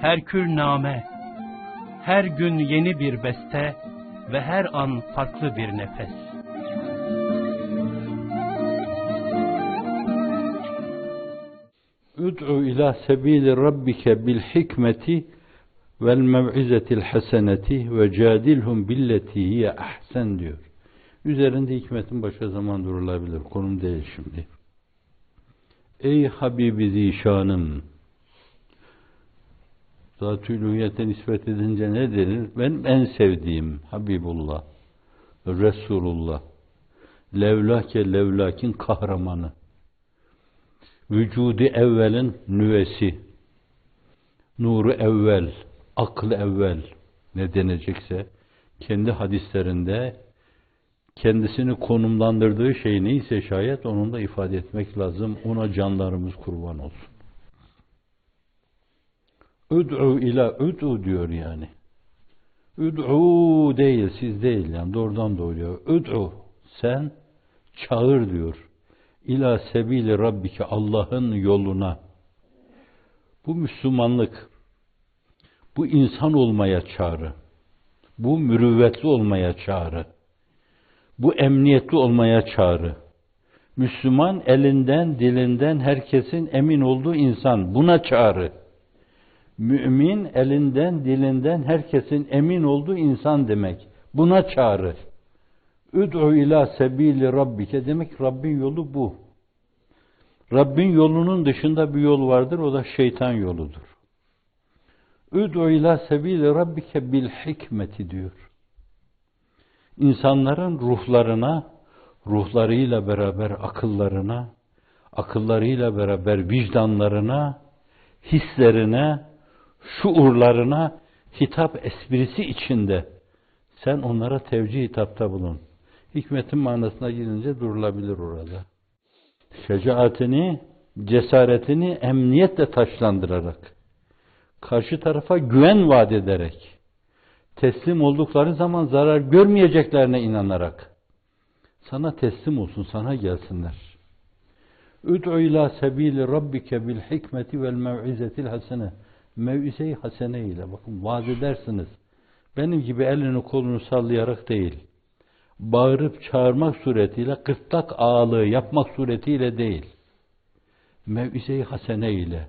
her kürname, her gün yeni bir beste ve her an farklı bir nefes. Ud'u ila sebili rabbike bil hikmeti vel mev'izetil haseneti ve cadilhum billeti hiye ahsen diyor. Üzerinde hikmetin başka zaman durulabilir. Konum değil şimdi. Ey Habibi Zişanım! Zat-ı nispet edince ne denir? Ben en sevdiğim Habibullah, Resulullah, levlake levlakin kahramanı, vücudu evvelin nüvesi, nuru evvel, aklı evvel ne denecekse, kendi hadislerinde kendisini konumlandırdığı şey neyse şayet onun da ifade etmek lazım. Ona canlarımız kurban olsun. Üd'u ila üd'u diyor yani. Üd'u değil, siz değil yani doğrudan doğruyor. Üd'u sen çağır diyor. İla sebili rabbike Allah'ın yoluna. Bu Müslümanlık, bu insan olmaya çağrı, bu mürüvvetli olmaya çağrı, bu emniyetli olmaya çağrı. Müslüman elinden, dilinden herkesin emin olduğu insan. Buna çağrı. Mümin elinden, dilinden herkesin emin olduğu insan demek. Buna çağrı. Üd'u ila sebili rabbike demek Rabbin yolu bu. Rabbin yolunun dışında bir yol vardır, o da şeytan yoludur. Üd'u ila sebili rabbike bil hikmeti diyor. İnsanların ruhlarına, ruhlarıyla beraber akıllarına, akıllarıyla beraber vicdanlarına, hislerine, şuurlarına hitap esprisi içinde sen onlara tevcih hitapta bulun. Hikmetin manasına girince durulabilir orada. Şecaatini, cesaretini emniyetle taşlandırarak, karşı tarafa güven vaat ederek, teslim oldukları zaman zarar görmeyeceklerine inanarak, sana teslim olsun, sana gelsinler. Üd'u ila sebili rabbike bil hikmeti vel mev'izetil hasene. Mev'ize-i hasene ile bakın vaaz edersiniz. Benim gibi elini kolunu sallayarak değil. Bağırıp çağırmak suretiyle, gırtlak ağalığı yapmak suretiyle değil. Mev'ize-i hasene ile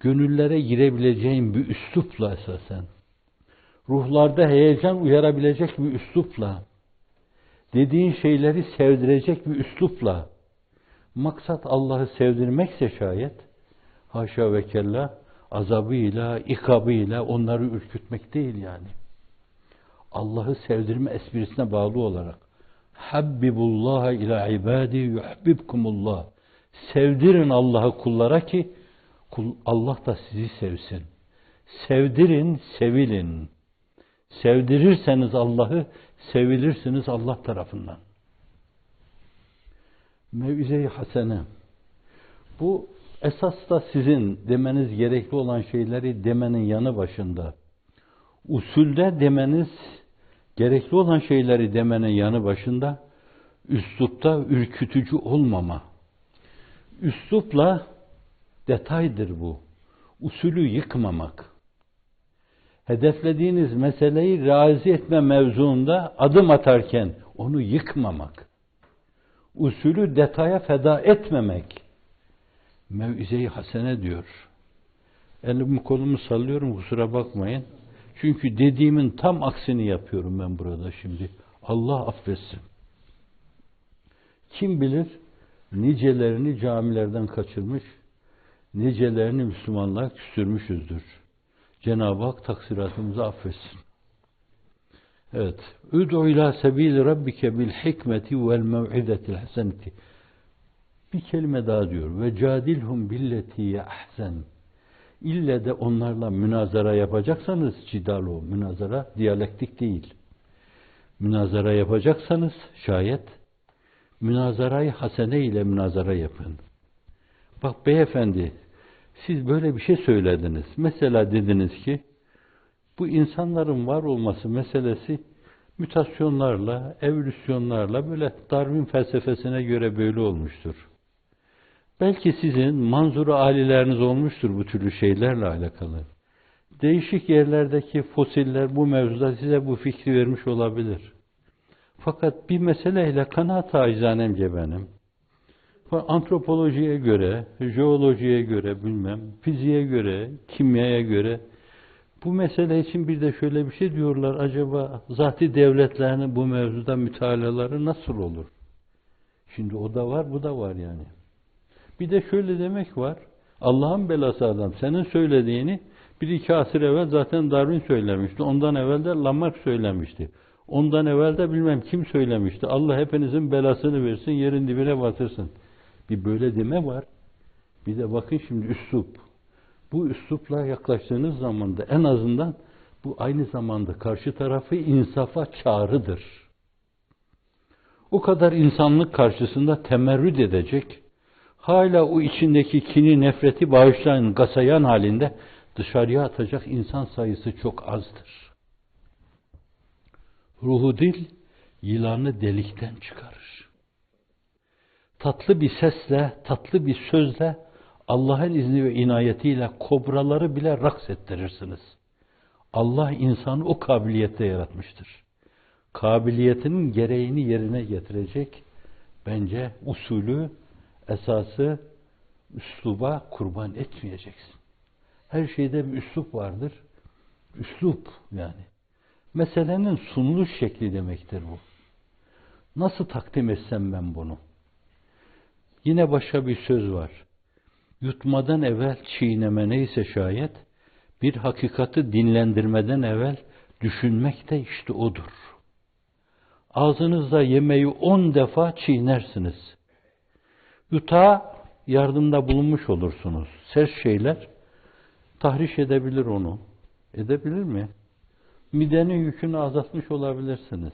gönüllere girebileceğin bir üslupla esasen ruhlarda heyecan uyarabilecek bir üslupla, dediğin şeyleri sevdirecek bir üslupla, maksat Allah'ı sevdirmekse şayet, haşa ve kella, azabıyla, ikabıyla onları ürkütmek değil yani. Allah'ı sevdirme esprisine bağlı olarak, Habbibullah ila ibadi yuhbibkumullah. Sevdirin Allah'ı kullara ki Allah da sizi sevsin. Sevdirin, sevilin. Sevdirirseniz Allah'ı, sevilirsiniz Allah tarafından. Mevize-i hasene. Bu esas da sizin demeniz gerekli olan şeyleri demenin yanı başında. Usulde demeniz gerekli olan şeyleri demenin yanı başında üslupta ürkütücü olmama. Üslupla detaydır bu. Usulü yıkmamak hedeflediğiniz meseleyi razı etme mevzuunda adım atarken onu yıkmamak, usulü detaya feda etmemek, mevize-i hasene diyor. Elimi kolumu sallıyorum kusura bakmayın. Çünkü dediğimin tam aksini yapıyorum ben burada şimdi. Allah affetsin. Kim bilir nicelerini camilerden kaçırmış, nicelerini Müslümanlığa küstürmüşüzdür. Cenab-ı Hak taksiratımızı affetsin. Evet. Üd'u ila sebil rabbike bil hikmeti vel mev'idetil haseneti. Bir kelime daha diyor. Ve cadilhum billeti ahsen. İlle de onlarla münazara yapacaksanız cidal o. Münazara diyalektik değil. Münazara yapacaksanız şayet münazarayı hasene ile münazara yapın. Bak beyefendi siz böyle bir şey söylediniz. Mesela dediniz ki bu insanların var olması meselesi mütasyonlarla, evolüsyonlarla böyle Darwin felsefesine göre böyle olmuştur. Belki sizin manzuru alileriniz olmuştur bu türlü şeylerle alakalı. Değişik yerlerdeki fosiller bu mevzuda size bu fikri vermiş olabilir. Fakat bir meseleyle kanaat acizanemce benim. Antropolojiye göre, jeolojiye göre bilmem, fiziğe göre, kimyaya göre bu mesele için bir de şöyle bir şey diyorlar. Acaba zati devletlerinin bu mevzuda mütalaları nasıl olur? Şimdi o da var, bu da var yani. Bir de şöyle demek var. Allah'ın belası adam. Senin söylediğini bir iki asır evvel zaten Darwin söylemişti. Ondan evvel de Lamarck söylemişti. Ondan evvel de bilmem kim söylemişti. Allah hepinizin belasını versin, yerin dibine batırsın. Bir böyle deme var. Bir de bakın şimdi üslup. Bu üslupla yaklaştığınız zaman da en azından bu aynı zamanda karşı tarafı insafa çağrıdır. O kadar insanlık karşısında temerrüt edecek, hala o içindeki kini, nefreti bağışlayan, gasayan halinde dışarıya atacak insan sayısı çok azdır. Ruhu dil, yılanı delikten çıkarır. Tatlı bir sesle, tatlı bir sözle, Allah'ın izni ve inayetiyle kobraları bile raks ettirirsiniz. Allah insanı o kabiliyette yaratmıştır. Kabiliyetinin gereğini yerine getirecek bence usulü, esası üsluba kurban etmeyeceksin. Her şeyde bir üslup vardır. Üslup yani. Meselenin sunuluş şekli demektir bu. Nasıl takdim etsem ben bunu? Yine başka bir söz var. Yutmadan evvel çiğneme neyse şayet, bir hakikati dinlendirmeden evvel düşünmek de işte odur. Ağzınızda yemeği on defa çiğnersiniz. Yutağa yardımda bulunmuş olursunuz. Sert şeyler tahriş edebilir onu. Edebilir mi? Midenin yükünü azaltmış olabilirsiniz.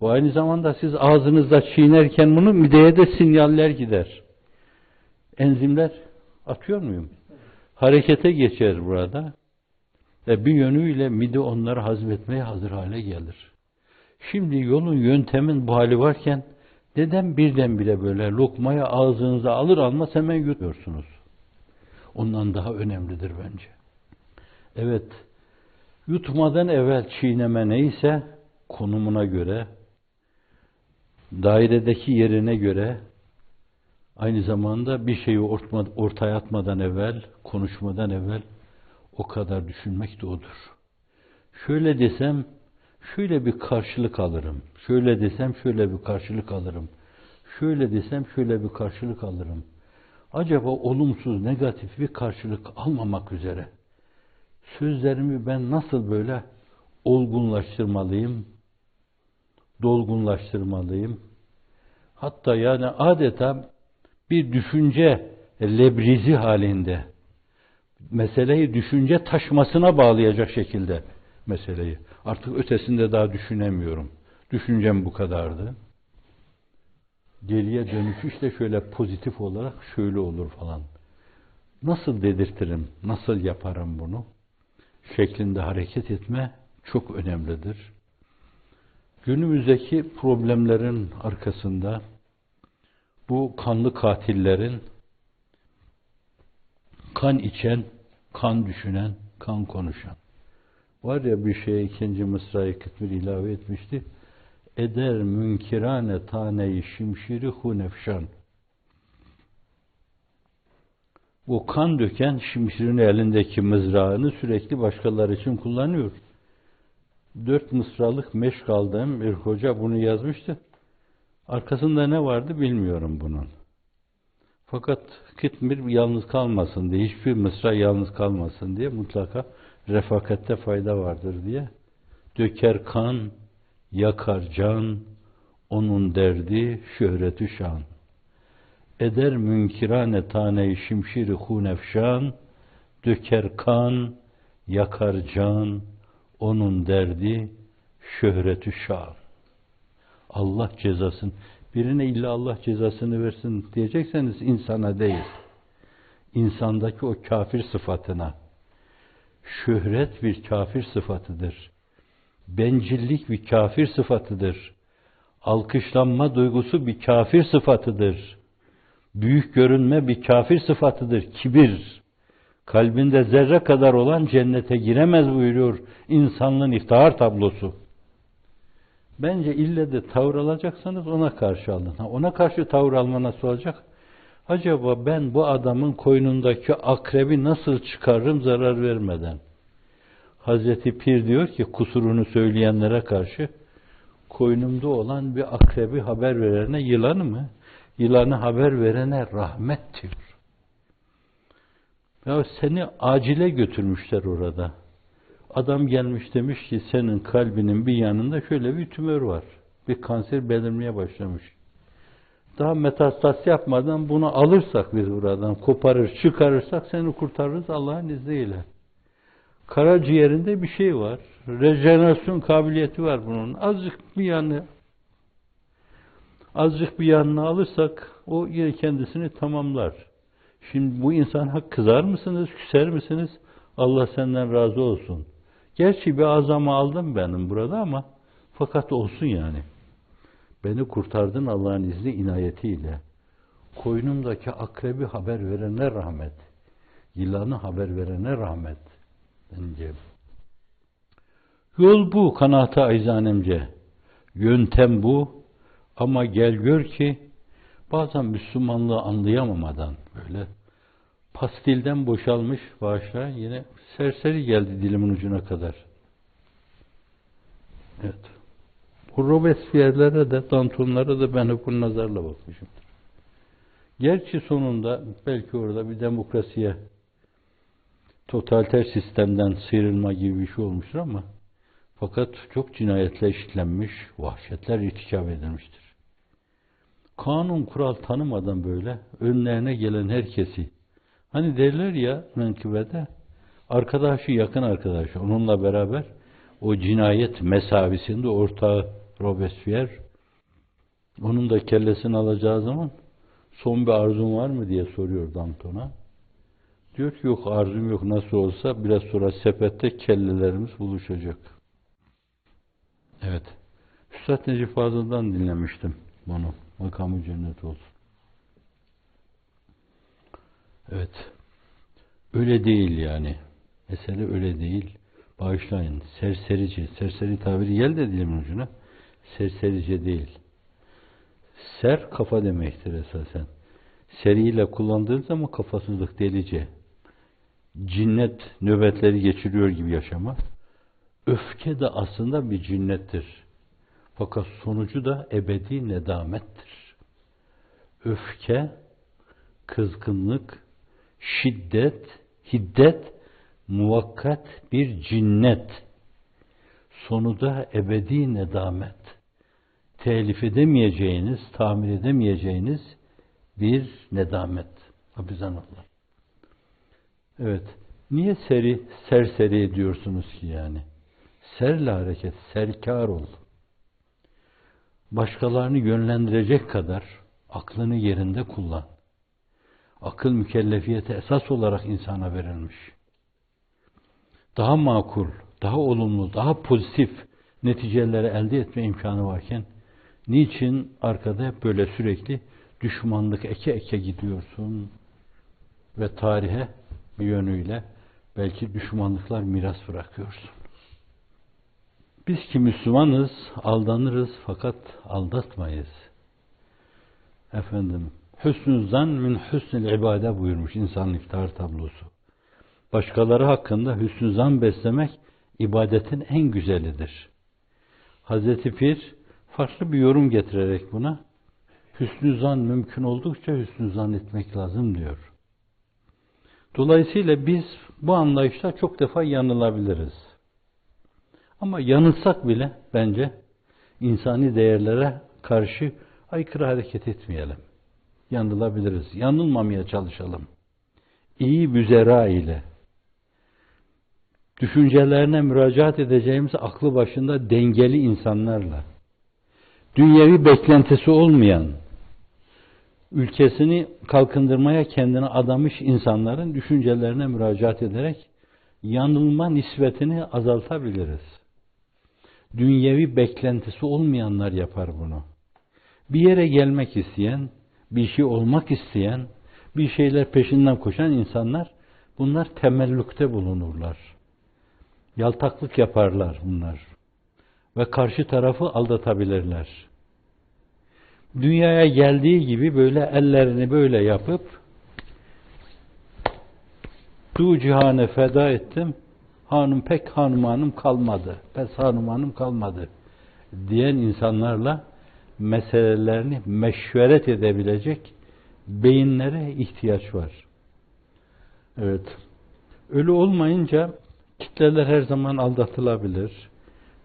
Bu aynı zamanda siz ağzınızda çiğnerken bunu mideye de sinyaller gider. Enzimler atıyor muyum? Harekete geçer burada. Ve bir yönüyle mide onları hazmetmeye hazır hale gelir. Şimdi yolun, yöntemin bu hali varken neden birdenbire böyle lokmayı ağzınıza alır almaz hemen yutuyorsunuz? Ondan daha önemlidir bence. Evet, yutmadan evvel çiğneme neyse konumuna göre, dairedeki yerine göre, aynı zamanda bir şeyi ortaya atmadan evvel, konuşmadan evvel o kadar düşünmek de odur. Şöyle desem, şöyle bir karşılık alırım. Şöyle desem şöyle bir karşılık alırım. Şöyle desem şöyle bir karşılık alırım. Acaba olumsuz, negatif bir karşılık almamak üzere sözlerimi ben nasıl böyle olgunlaştırmalıyım, dolgunlaştırmalıyım? Hatta yani adeta bir düşünce lebrizi halinde meseleyi düşünce taşmasına bağlayacak şekilde meseleyi. Artık ötesinde daha düşünemiyorum. Düşüncem bu kadardı. Geriye dönüş işte şöyle pozitif olarak şöyle olur falan. Nasıl dedirtirim, nasıl yaparım bunu? Şeklinde hareket etme çok önemlidir. Günümüzdeki problemlerin arkasında bu kanlı katillerin kan içen, kan düşünen, kan konuşan. Var ya bir şey ikinci Mısra'yı Kıtmir ilave etmişti. Eder münkirane taneyi şimşiri hunefşan. Bu kan döken şimşirin elindeki mızrağını sürekli başkaları için kullanıyor. Dört mısralık meşk aldığım bir hoca bunu yazmıştı. Arkasında ne vardı bilmiyorum bunun. Fakat Kitmir yalnız kalmasın diye, hiçbir mısra yalnız kalmasın diye mutlaka refakatte fayda vardır diye. Döker kan, yakar can, onun derdi şöhreti şan. Eder münkirane tane şimşiri hunefşan, döker kan, yakar can, onun derdi şöhreti şan. Allah cezasını, birine illa Allah cezasını versin diyecekseniz insana değil. İnsandaki o kafir sıfatına. Şöhret bir kafir sıfatıdır. Bencillik bir kafir sıfatıdır. Alkışlanma duygusu bir kafir sıfatıdır. Büyük görünme bir kafir sıfatıdır. Kibir, Kalbinde zerre kadar olan cennete giremez buyuruyor insanlığın iftihar tablosu. Bence ille de tavır alacaksanız ona karşı alın. Ha, ona karşı tavır alma nasıl olacak? Acaba ben bu adamın koynundaki akrebi nasıl çıkarırım zarar vermeden? Hazreti Pir diyor ki kusurunu söyleyenlere karşı koynumda olan bir akrebi haber verene yılanı mı? Yılanı haber verene rahmet diyor. Ya seni acile götürmüşler orada. Adam gelmiş demiş ki senin kalbinin bir yanında şöyle bir tümör var. Bir kanser belirmeye başlamış. Daha metastaz yapmadan bunu alırsak biz buradan koparır çıkarırsak seni kurtarırız Allah'ın izniyle. Karaciğerinde bir şey var. Rejenerasyon kabiliyeti var bunun. Azıcık bir yanı azıcık bir yanını alırsak o yine kendisini tamamlar. Şimdi bu insana kızar mısınız, küser misiniz? Allah senden razı olsun. Gerçi bir azamı aldım benim burada ama fakat olsun yani. Beni kurtardın Allah'ın izni inayetiyle. Koynumdaki akrebi haber verene rahmet. Yılanı haber verene rahmet. Bence. Yol bu kanaata ayzanemce. Yöntem bu. Ama gel gör ki bazen Müslümanlığı anlayamamadan böyle pastilden boşalmış bağışla yine serseri geldi dilimin ucuna kadar. Evet. Bu Robespierre'lere de, Dantonlara da ben hep bu nazarla bakmışımdır. Gerçi sonunda belki orada bir demokrasiye totaliter sistemden sıyrılma gibi bir şey olmuştur ama fakat çok cinayetler işlenmiş, vahşetler irtikap edilmiştir. Kanun kural tanımadan böyle önlerine gelen herkesi hani derler ya menkıbede arkadaşı yakın arkadaşı onunla beraber o cinayet mesavisinde ortağı Robespierre onun da kellesini alacağı zaman son bir arzun var mı diye soruyor Danton'a. Diyor ki yok arzum yok nasıl olsa biraz sonra sepette kellelerimiz buluşacak. Evet. Üstad Necip Fazıl'dan dinlemiştim bunu. Makamı cennet olsun. Evet. Öyle değil yani. Mesele öyle değil. Bağışlayın. Serserici. Serseri tabiri gel de dilimin ucuna. Serserice değil. Ser kafa demektir esasen. Seriyle kullandığın zaman kafasızlık delice. Cinnet nöbetleri geçiriyor gibi yaşama. Öfke de aslında bir cinnettir. Fakat sonucu da ebedi nedamettir. Öfke, kızgınlık, şiddet, hiddet, muvakkat bir cinnet. Sonu da ebedi nedamet. Telif edemeyeceğiniz, tamir edemeyeceğiniz bir nedamet. Hafizanallah. Evet. Niye seri, serseri ediyorsunuz ki yani? Serle hareket, serkar ol. Başkalarını yönlendirecek kadar aklını yerinde kullan. Akıl mükellefiyeti esas olarak insana verilmiş. Daha makul, daha olumlu, daha pozitif neticeleri elde etme imkanı varken niçin arkada böyle sürekli düşmanlık eke eke gidiyorsun ve tarihe bir yönüyle belki düşmanlıklar miras bırakıyorsun. Biz ki Müslümanız, aldanırız fakat aldatmayız. Efendim, hüsnü zan min hüsnül ibade buyurmuş insan iftar tablosu. Başkaları hakkında hüsnü zan beslemek ibadetin en güzelidir. Hazreti Pir farklı bir yorum getirerek buna hüsnü zan mümkün oldukça hüsnü zan etmek lazım diyor. Dolayısıyla biz bu anlayışta çok defa yanılabiliriz. Ama yanılsak bile bence insani değerlere karşı aykırı hareket etmeyelim. Yanılabiliriz. Yanılmamaya çalışalım. İyi büzera ile düşüncelerine müracaat edeceğimiz aklı başında dengeli insanlarla dünyevi beklentisi olmayan ülkesini kalkındırmaya kendini adamış insanların düşüncelerine müracaat ederek yanılma nispetini azaltabiliriz. Dünyevi beklentisi olmayanlar yapar bunu. Bir yere gelmek isteyen, bir şey olmak isteyen, bir şeyler peşinden koşan insanlar Bunlar temellükte bulunurlar. Yaltaklık yaparlar bunlar. Ve karşı tarafı aldatabilirler. Dünyaya geldiği gibi böyle ellerini böyle yapıp Du cihane feda ettim. Hanım pek hanım hanım kalmadı. Pes hanım hanım kalmadı. Diyen insanlarla meselelerini meşveret edebilecek beyinlere ihtiyaç var. Evet. Ölü olmayınca kitleler her zaman aldatılabilir.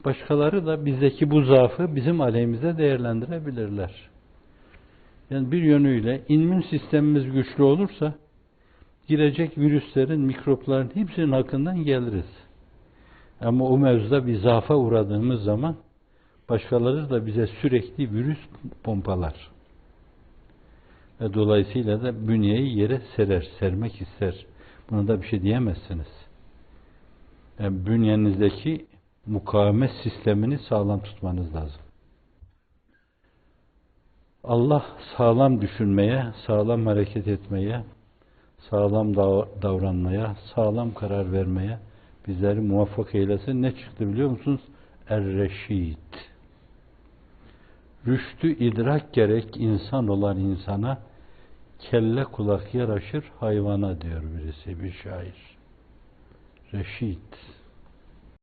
Başkaları da bizdeki bu zaafı bizim aleyhimize değerlendirebilirler. Yani bir yönüyle immün sistemimiz güçlü olursa girecek virüslerin, mikropların hepsinin hakkından geliriz. Ama o mevzuda bir zaafa uğradığımız zaman başkaları da bize sürekli virüs pompalar. Ve dolayısıyla da bünyeyi yere serer, sermek ister. Buna da bir şey diyemezsiniz. Yani bünyenizdeki mukavemet sistemini sağlam tutmanız lazım. Allah sağlam düşünmeye, sağlam hareket etmeye, sağlam davranmaya, sağlam karar vermeye bizleri muvaffak eylesin. Ne çıktı biliyor musunuz? Er-Reşid. Rüştü idrak gerek insan olan insana kelle kulak yaraşır hayvana diyor birisi bir şair. Reşid.